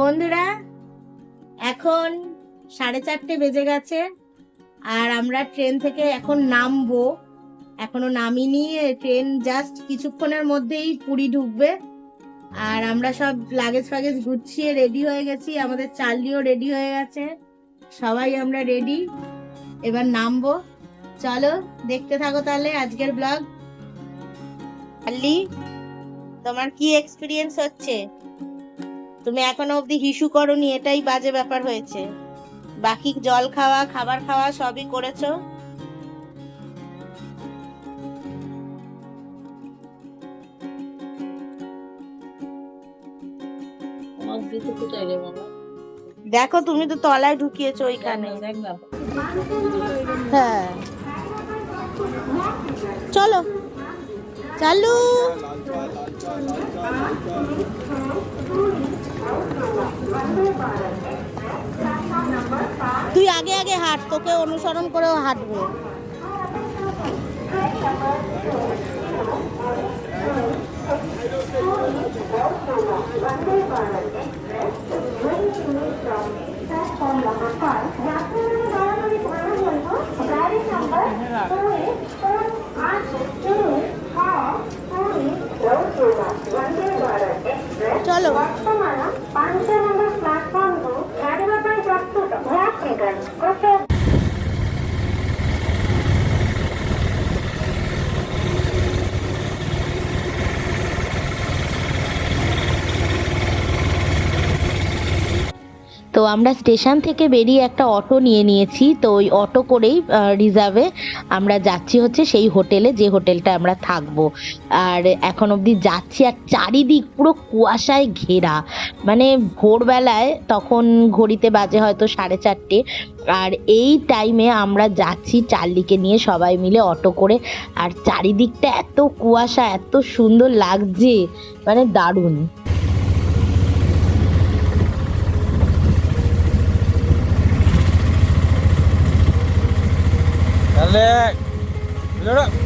বন্ধুরা, এখন সাড়ে চারটে বেজে গেছে আর আমরা ট্রেন থেকে এখন নামবো। এখনও নামিনি, ট্রেন জাস্ট কিছুক্ষণের মধ্যেই পুরী ঢুকবে। আর আমরা সব লাগেজ ফাগেজ গুছিয়ে রেডি হয়ে গেছি, আমাদের চার্লিও রেডি হয়ে গেছে। সবাই আমরা রেডি এবার নামবো। চলো, দেখতে থাকো তাহলে আজকের ব্লগ চার্লি তোমার কি এক্সপিরিয়েন্স হচ্ছে? তুমি এখনও অবধি হিসু করনি এটাই বাজে ব্যাপার হয়েছে। বাকি জল খাওয়া খাবার খাওয়া সবই করেছ? দেখো তুমি তো তলায় ঢুকিয়েছো ওইখানে। হ্যাঁ। চলো। চালু। তুই আগে আগে হাঁট তোকে অনুসরণ করেও হাঁটবে। চলো আমরা স্টেশন থেকে বেরিয়ে একটা অটো নিয়ে নিয়েছি, তো ওই অটো করেই রিজার্ভে আমরা যাচ্ছি হচ্ছে সেই হোটেলে, যে হোটেলটা আমরা থাকব। আর এখন অবধি যাচ্ছি আর চারিদিক পুরো কুয়াশায় ঘেরা। মানে ভোরবেলায় তখন ঘড়িতে বাজে হয়তো সাড়ে চারটে, আর এই টাইমে আমরা যাচ্ছি চার্লিকে নিয়ে সবাই মিলে অটো করে। আর চারিদিকটা এত কুয়াশা, এত সুন্দর লাগছে মানে দারুণ। અને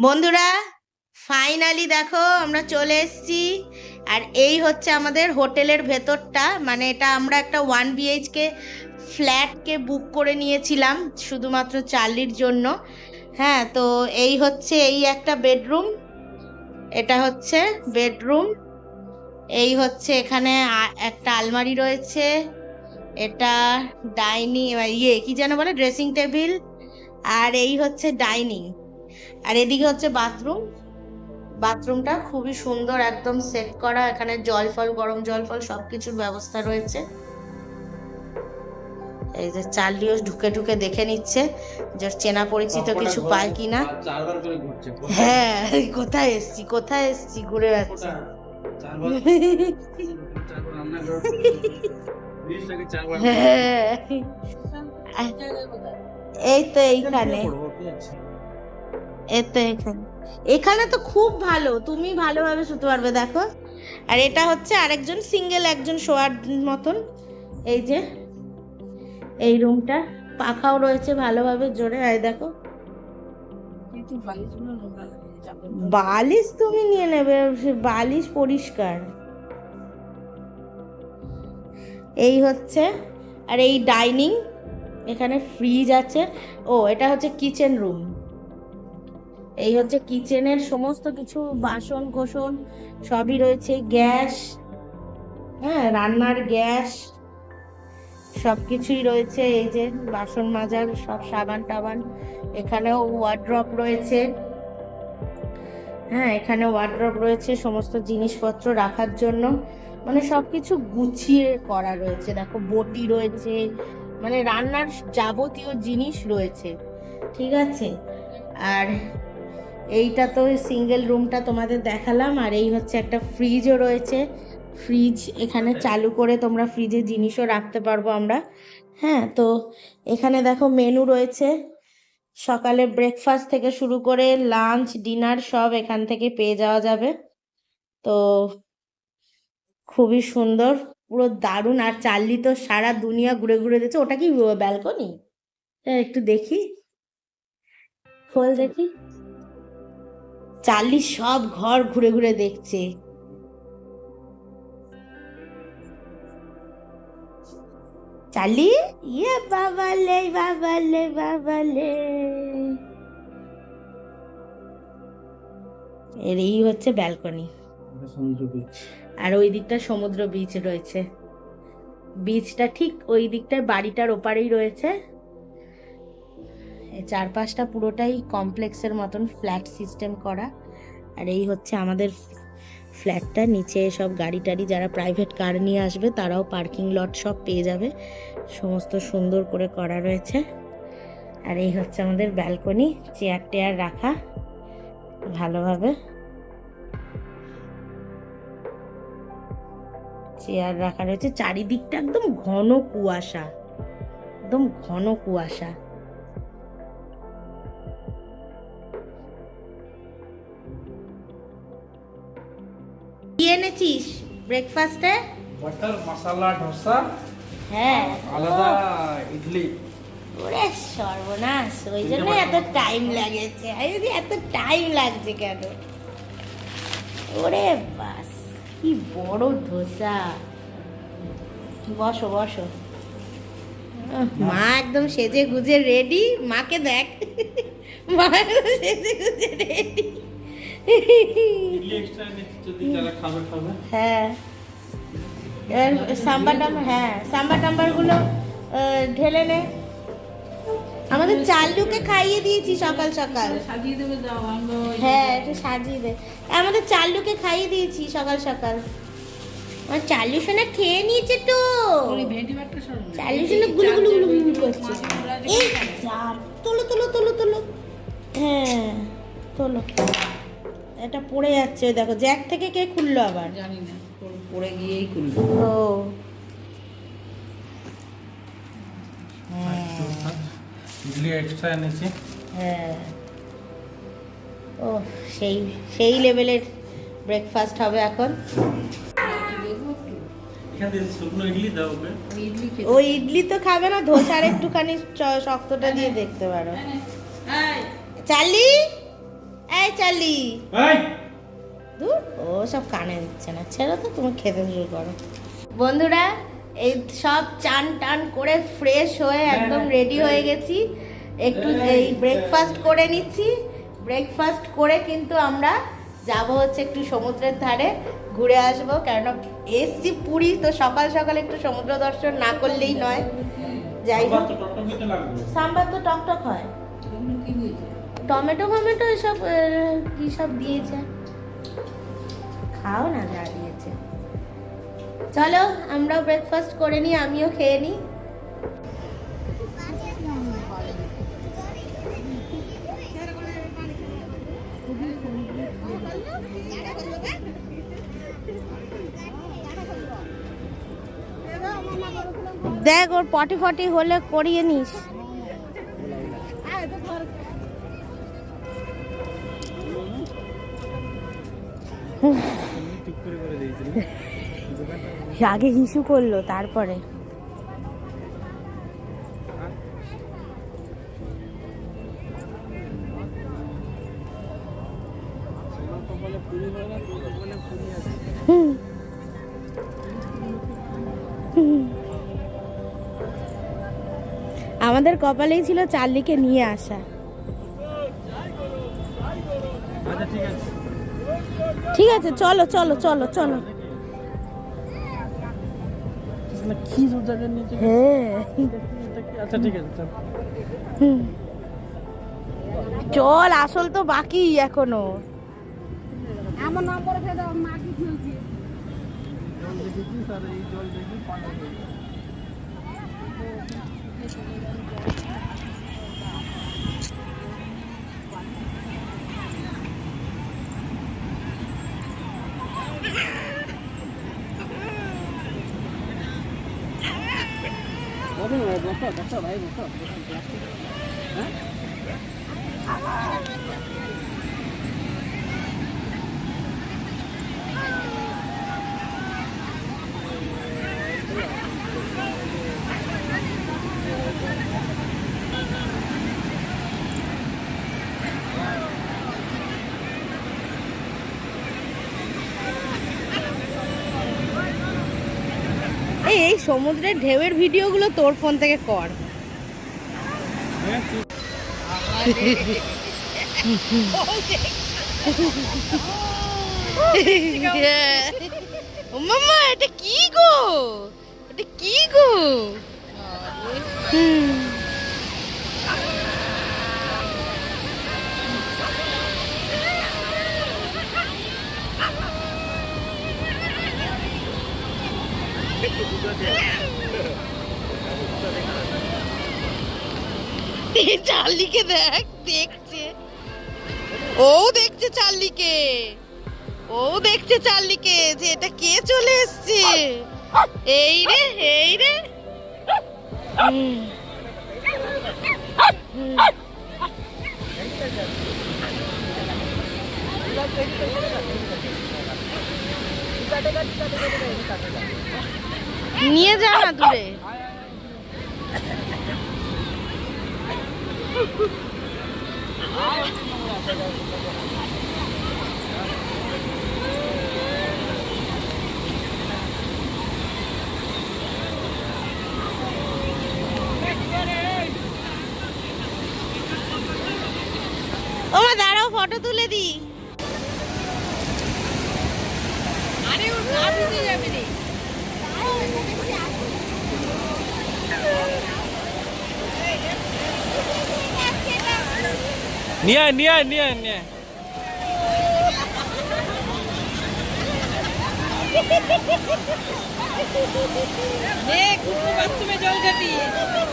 বন্ধুরা ফাইনালি দেখো আমরা চলে এসেছি। আর এই হচ্ছে আমাদের হোটেলের ভেতরটা। মানে এটা আমরা একটা ওয়ান বিএইচকে ফ্ল্যাটকে বুক করে নিয়েছিলাম, শুধুমাত্র চার্লির জন্য। হ্যাঁ তো এই হচ্ছে এই একটা বেডরুম এটা হচ্ছে বেডরুম এই হচ্ছে এখানে একটা আলমারি রয়েছে। এটা ডাইনিং ইয়ে কি যেন বলে ড্রেসিং টেবিল আর এই হচ্ছে ডাইনিং আর এদিকে হচ্ছে বাথরুম বাথরুমটা খুবই সুন্দর একদম সেট করা। এখানে জল ফল গরম জল ফল সবকিছুর ব্যবস্থা রয়েছে। এই যে চার্লিও ঢুকে ঢুকে দেখে নিচ্ছে যে চেনা পরিচিত কিছু পায় কিনা। হ্যাঁ কোথায় এসছি কোথায় এসছি ঘুরে যাচ্ছে হ্যাঁ। এই তো এইখানে। করব, কি আছে? এই তো এখানে। এখানে তো খুব ভালো। তুমি ভালোভাবে শুতে পারবে দেখো। আর এটা হচ্ছে আরেকজন সিঙ্গেল একজন শোয়ার মতন। এই যে এই রুমটা পাখাও রয়েছে ভালোভাবে জোরে। আর দেখো। বালিশ তুমি নিয়ে নেবে বালিশ পরিষ্কার। এই হচ্ছে আর এই ডাইনিং এখানে ফ্রিজ আছে। ও এটা হচ্ছে কিচেন রুম এই হচ্ছে কিচেনের সমস্ত কিছু, বাসন কোসন সবই রয়েছে। গ্যাস হ্যাঁ রান্নার গ্যাস সব কিছুই রয়েছে। এই যে বাসন মাজার, সব সাবান টাবান, এখানেও ওয়ার্ড্রপ রয়েছে। হ্যাঁ এখানে ওয়ার্ড্রপ রয়েছে সমস্ত জিনিসপত্র রাখার জন্য। মানে সব কিছু গুছিয়ে করা রয়েছে। দেখো, বটি রয়েছে মানে রান্নার যাবতীয় জিনিস রয়েছে। ঠিক আছে? আর এইটা তো সিঙ্গেল রুমটা তোমাদের দেখালাম আর এই হচ্ছে একটা ফ্রিজও রয়েছে। ফ্রিজ এখানে চালু করে তোমরা ফ্রিজে জিনিসও রাখতে পারব আমরা। হ্যাঁ তো এখানে দেখো মেনু রয়েছে। সকালে ব্রেকফাস্ট থেকে শুরু করে লাঞ্চ ডিনার সব এখান থেকে পেয়ে যাওয়া যাবে। তো খুবই সুন্দর পুরো দারুণ। আর চার্লি তো সারা দুনিয়া ঘুরে ঘুরে দিচ্ছে ওটা কি ব্যালকনি হ্যাঁ একটু দেখি। খোল দেখি। চার্লি সব ঘর ঘুরে ঘুরে দেখছে। চার্লি ইয়ে বাবালে বাবালে বাবালে এর এই হচ্ছে ব্যালকনি। আর ওই দিকটা সমুদ্র বিচ রয়েছে। বিচটা ঠিক ওই দিকটার বাড়িটার ওপারেই রয়েছে। চারপাশটা পুরোটাই কমপ্লেক্সের মতন ফ্ল্যাট সিস্টেম করা। আর এই হচ্ছে আমাদের ফ্ল্যাটটা। নিচে সব গাড়ি টাড়ি যারা প্রাইভেট কার নিয়ে আসবে, তারাও পার্কিং লট সব পেয়ে যাবে। সমস্ত সুন্দর করে করা রয়েছে। আর এই হচ্ছে আমাদের ব্যালকনি, চেয়ার টেয়ার রাখা ভালোভাবে। চেয়ার রাখা রয়েছে। চারিদিকটা একদম ঘন কুয়াশা, একদম ঘন কুয়াশা। কি এনেছিস? ব্রেকফাস্টে বাটার মশলা ধোসা হ্যাঁ আলাদা ইডলি। ওরে সর্বনাশ ওই জন্য এত টাইম লাগেছে। যদি এত টাইম লাগছে কেন? ওরে বাস কি বড় ধোসা। বসো বসো। মা একদম সেজে গুজে রেডি মাকে দেখ। মা সেজে গুজে রেডি হ্যাঁ। এবার সাম্বার টাম্বার হ্যাঁ সাম্বার টাম্বারগুলো ঢেলে নে। আমাদের চাল্লুকে খাইয়ে দিয়েছি সকাল সকাল। সাজিয়ে দেবে যাও হ্যাঁ একটু সাজিয়ে দে। আমাদের চাল্লুকে খাইয়ে দিয়েছি সকাল সকাল। আমার চাল্লু সোনা খেয়ে নিয়েছে তো। চাল্লু সোনা গুলু গুলু গুলু গুলু করছে। এই তোলো তোলো তোলো তোলো। হ্যাঁ তোলো। এটা পড়ে যাচ্ছে ওই দেখো জ্যাক থেকে কে খুললো আবার? জানি না পড়ে- গিয়েই খুলবে ও। এক্সট্রা এনেছি। হ্যাঁ। ও সেই সেই লেভেলের ব্রেকফাস্ট হবে এখন। এখান থেকে শুকনো ইডলি দাও ওকে। ওই ইডলি ও ইডলি তো খাবে না ধোসার একটুখানি চ- শক্তটা দিয়ে দেখতে পারো। এই, চার্লি এই চার্লি এই। দূর ও সব কানে দিচ্ছে না। ছেড়ে তো তুমি খেতে শুরু করো। বন্ধুরা এই সব চান টান করে ফ্রেশ হয়ে একদম রেডি হয়ে। গেছি। একটু এই ব্রেকফাস্ট করে নিচ্ছি। ব্রেকফাস্ট করে কিন্তু আমরা যাব হচ্ছে একটু সমুদ্রের ধারে ঘুরে আসব। কেননা এসছি পুরী তো সকাল সকাল একটু সমুদ্র দর্শন না করলেই নয়। যাই হোক। তো সাম্বার তো টকটক হয়। কি হয়েছে? টমেটো ফমেটো এসব কি সব দিয়েছে? খাও না যা দিয়েছে। চলো আমরাও ব্রেকফাস্ট করে নিই আমিও খেয়ে নিই। দেখ ওর পটি ফটি হলে করিয়ে নিস। আগে হিসু করল তারপরে। আমাদের কপালেই ছিল চার্লিকে নিয়ে আসা আচ্ছা ঠিক আছে ঠিক আছে চলো চলো চলো চলো। মানে কি নিচে হ্যাঁ। আচ্ছা ঠিক আছে চল। আসল তো বাকি এখনও। আমার নম্বর দাও মাটি ফেলছি জল দেখেছিস আর এই জল দেখি পানি Gostou, gostou? Aí, gostou? Gostou? সমুদ্রের ঢেউয়ের ভিডিওগুলো তোর ফোন থেকে কর। এটা কি গো? এটা কি গো? হুম। চার্লিকে দেখ, দেখছে ও দেখছে চার্লিকে ও দেখছে চার্লিকে যে এটা কে চলে এসছে এই রে এই রে হুম। হুম। নিয়ে যা না দূরে। দাঁড়াও ফটো তুলে দি আরে ওর গা ভিজে যাবে রে। निया निया निया निया देख मस्त में जल जाती है।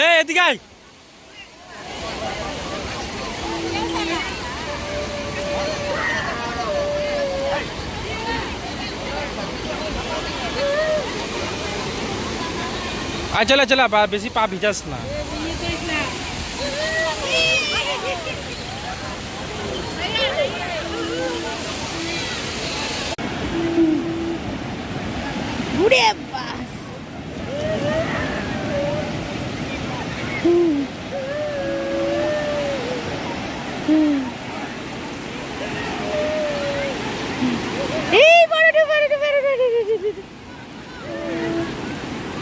এই এদিকে আয় আয় চলে চলে বা বেশি পা ভিজাস না বিয়ে করিস না ঘুরে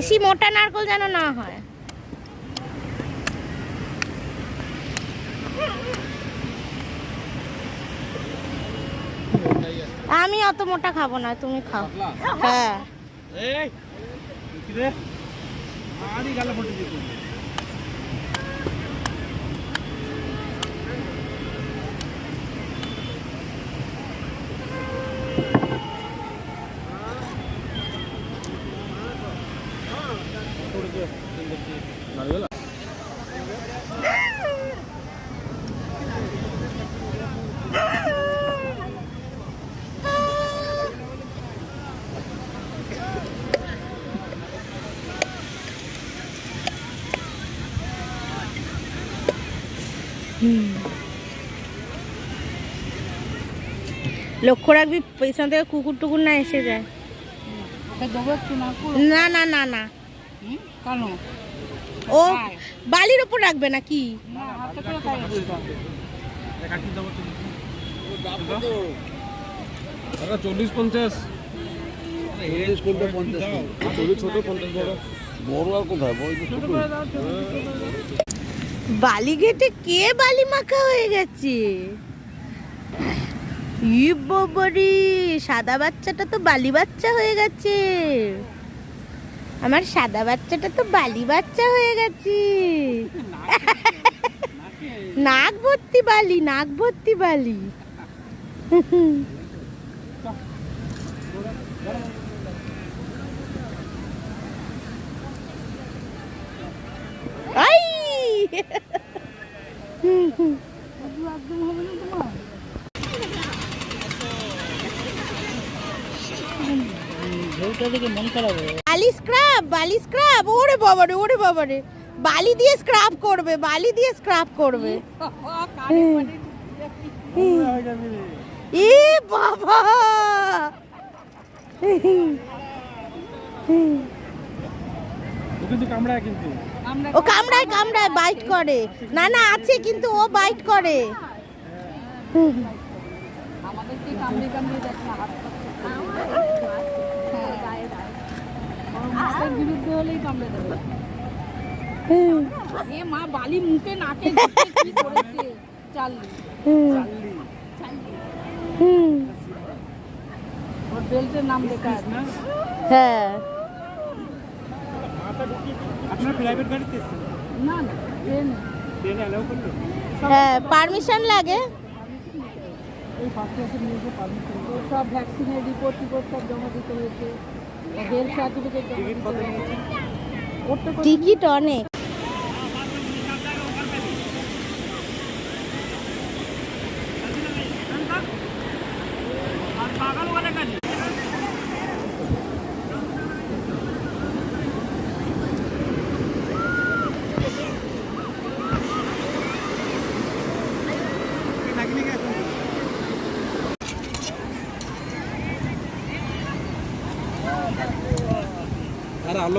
বেশি মোটা নারকল যেন না হয় আমি অত মোটা খাব না তুমি খাও হ্যাঁ লক্ষ্য রাখবি পেছন থেকে কুকুর টুকুর না এসে যায়। না না না না ও বালির উপর রাখবে না কি চল্লিশ পঞ্চাশ। পঞ্চাশ ছোট পঞ্চাশ বড়। বড় আর কোথায়? বড় তো ছোট বালি ঘেটে কে বালি মাখা হয়ে গেছে? ই বাবারে সাদা বাচ্চাটা তো বালি বাচ্চা হয়ে গেছে। আমার সাদা বাচ্চাটা তো বালি বাচ্চা হয়ে গেছে। নাক ভর্তি বালি নাক ভর্তি বালি আই ঢেউটা দেখে মন খারাপ হয়ে বালি স্ক্রাব বালি স্ক্রাব ওরে বাবারে ওরে বাবারে বালি দিয়ে স্ক্রাব করবে বালি দিয়ে স্ক্রাব করবে এ বাবা ও কিন্তু কামড়ায় কিন্তু। ও কামড়ায় কামড়ায় বাইট করে। না না আছে কিন্তু ও বাইট করে। আমাদেরকে কামড়ে কামড়ে দেখ না হাত মাছের বিরুদ্ধে হলেই কামড়ে দেবে। এ মা বালি মুখে নাকে দিচ্ছে, কি করেছে? চাললি। ওর বেল্টের নাম লেখা আছে। হ্যাঁ। আপনার প্রাইভেট গাড়িতে এসেছেন? না না ট্রেনে ট্রেনে অ্যালাউ করল? হ্যাঁ পারমিশন লাগে। এই ফার্স্ট ক্লাসের নিউজে পারমিশন সব ভ্যাকসিনের রিপোর্ট টিপোর্ট সব জমা দিতে হয়েছে। হেলথ সার্টিফিকেট টিকিট কত তো টিকিট অনেক।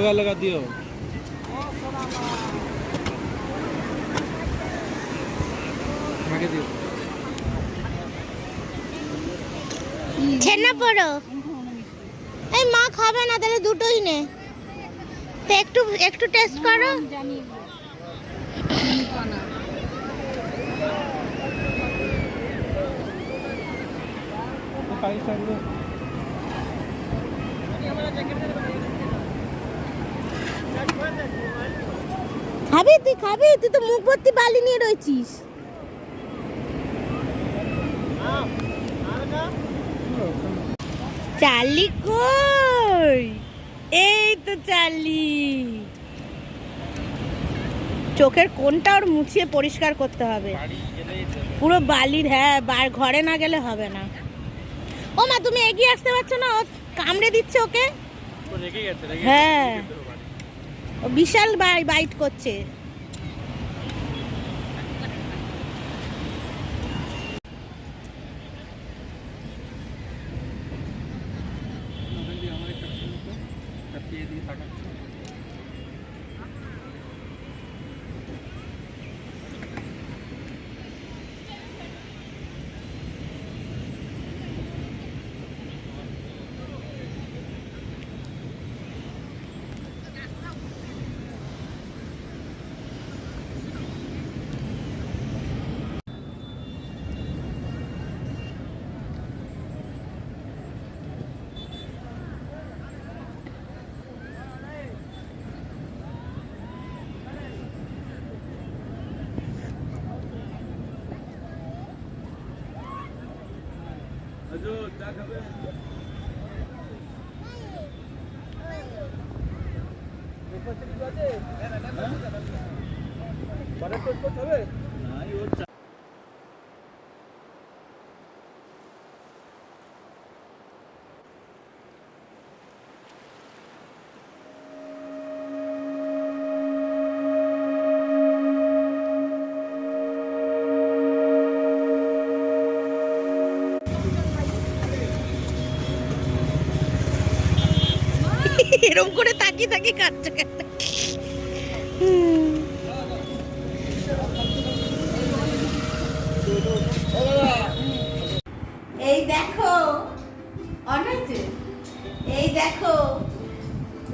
আরে আলগা আলগা দিও আমাকে দিও ছেনা পড়ো এই মা খাবে না তাহলে দুটোই নে তো একটু একটু টেস্ট করো জানি পাইস থাকবে খাবি তুই খাবি তুই তো মুখ ভর্তি বালি নিয়ে রয়েছিস। চার্লি কই? এই তো চার্লি। চোখের কোনটা ওর মুছিয়ে পরিষ্কার করতে হবে। পুরো বালির হ্যাঁ বা- ঘরে না গেলে হবে না। ও মা তুমি এগিয়ে আসতে পারছ না ও কামড়ে দিচ্ছে ওকে। হ্যাঁ। বিশাল বাই বাইট করছে। এরম করে তাকিয়ে তাকিয়ে কাটছে এই দেখো অনেকে এই দেখো,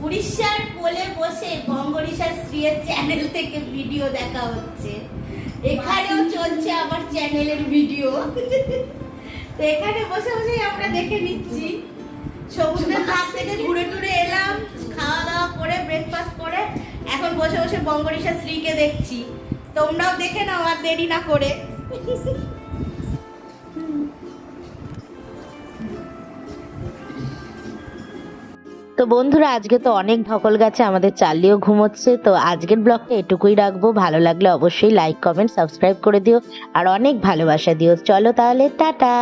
উড়িষ্যার কোলে বসে বঙ্গরিশার স্ত্রীর চ্যানেল থেকে ভিডিও দেখা হচ্ছে। এখানেও চলছে আমার চ্যানেলের ভিডিও তো এখানে বসে বসেই আমরা দেখে নিচ্ছি। সমুদ্রের পাশ থেকে ঘুরে টুরে এলাম, খাওয়া দাওয়া করে ব্রেকফাস্ট করে। এখন বসে বসে স্ত্রীকে দেখছি। তোমরাও দেখে নাও আর দেরি না করে। তো বন্ধুরা, আজকে তো অনেক ধকল গেছে আমাদের চালিয়েও ঘুমোচ্ছে, তো আজকের ব্লগটা এটুকুই রাখব। ভালো লাগলে অবশ্যই লাইক কমেন্ট সাবস্ক্রাইব করে দিও, আর অনেক ভালোবাসা দিও। চলো তাহলে, টাটা!